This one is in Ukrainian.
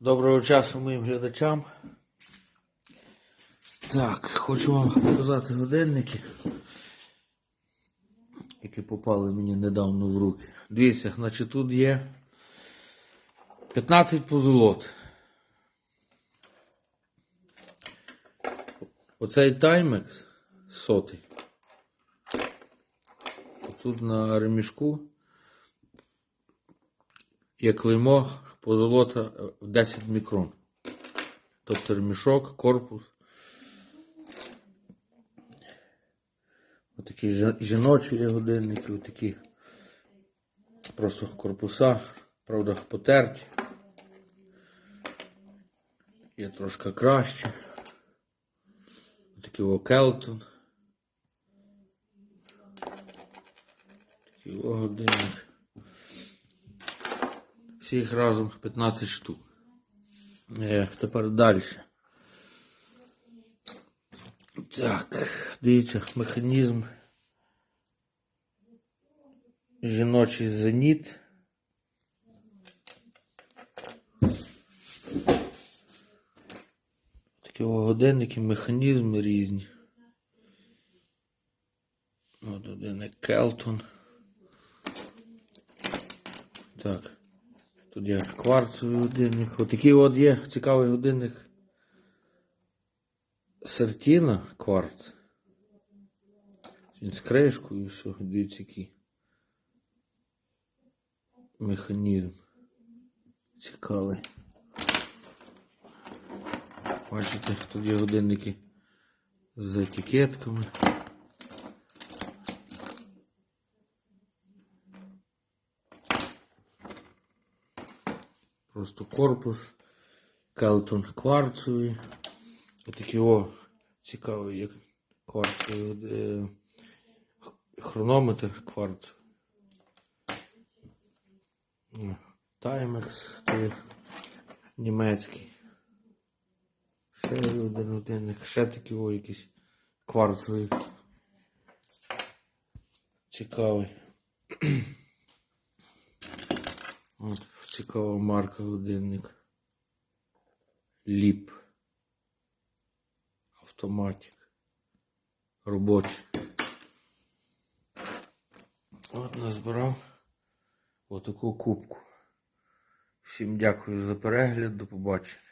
Доброго часу моїм глядачам. Так, хочу вам показати годинники, які попали мені недавно в руки. Дивіться, значить тут є 15 позолот. Оцей таймекс сотий. Тут на ремішку є клеймо позолота в 10 мікрон. Тобто ремішок, корпус. Отакі жі- жіночі годинники, отакі просто корпуса, правда, потерті. Є трошки краще. Такий о Келтон. Такий годинник. Всіх разом 15 штук. Е, тепер далі. Так, дивіться, механізм. Жіночий зеніт. Такі годинники, механізми різні. От один Келтон. Так. Тут є кварцевий годинник. Отакий от є цікавий годинник. Сертіна кварц. Він з кришкою, все, дивіться який. Механізм. Цікавий. Бачите, тут є годинники з етикетками. Просто корпус. Келтон кварцевий. Отакий о цікавий, як кварцевий е, хронометр кварц. М, Таймекс, то німецький. Ще один годинник, ще такий о якийсь кварцевий. Цікавий. Цікава марка годинник. Ліп. Автоматик. Робочий. От назбирав отаку кубку. Всім дякую за перегляд. До побачення.